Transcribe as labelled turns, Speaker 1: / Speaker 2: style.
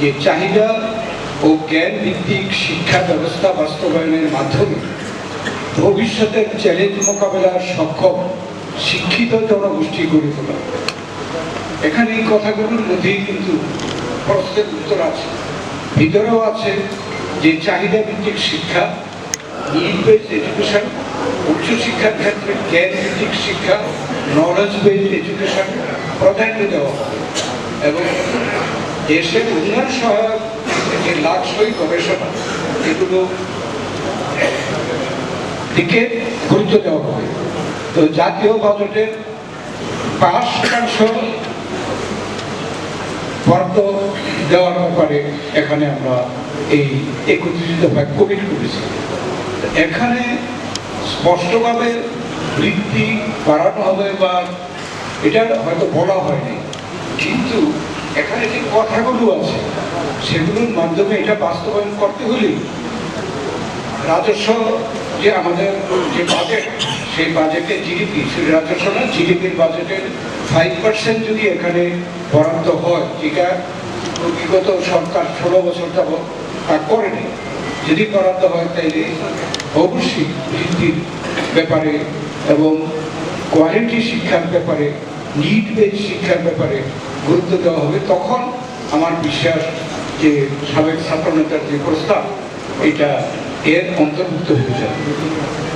Speaker 1: যে চাহিদা ও জ্ঞান ভিত্তিক শিক্ষা ব্যবস্থা বাস্তবায়নের মাধ্যমে ভবিষ্যতের চ্যালেঞ্জ মোকাবেলার সক্ষম শিক্ষিত জনগোষ্ঠী গড়ে তোলা। এখানে এই কথাগুলোর মধ্যেই কিন্তু প্রশ্নের উত্তর আছে। ভিতরেও আছে যে চাহিদা ভিত্তিক শিক্ষা এডুকেশন উচ্চশিক্ষার ক্ষেত্রে জ্ঞান ভিত্তিক শিক্ষা নলেজ বেসড এডুকেশন প্রাধান্য দেওয়া এবং দেশের উন্নয়ন সহায়ক যে লাক্সই গবেষণা। এগুলো দিকে গুরুত্ব দেওয়া হবে। তো জাতীয় বাজেটের পাঁচ শতাংশ বরাদ্দ দেওয়ার ব্যাপারে এখানে আমরা এই একত্রিত ভাগ কমিট করেছি। এখানে স্পষ্টভাবে বৃদ্ধি বাড়ানো হবে বা এটা হয়তো বলা হয়নি। কিন্তু এখানে যে কথাগুলো আছে সেগুলোর মাধ্যমে এটা বাস্তবায়ন করতে হলে রাজস্ব যে আমাদের যে বাজেট সেই বাজেটে জিডিপি সেই রাজস্ব না জিডিপির বাজেটের ফাইভ পার্সেন্ট যদি এখানে বরাদ্দ হয় যেটা বিগত সরকার ষোলো বছর যাবৎ তা করেনি। যদি বরাদ্দ হয়, তাইলে অবশ্যই বৃদ্ধির ব্যাপারে এবং কোয়ালিটি শিক্ষার ব্যাপারে নিট বেজ শিক্ষার ব্যাপারে গুরুত্ব দেওয়া হবে, তখন আমার বিশ্বাস যে সাবেক ছাত্র নেতার যে প্রস্তাব, এটা এর অন্তর্ভুক্ত হয়ে যাবে।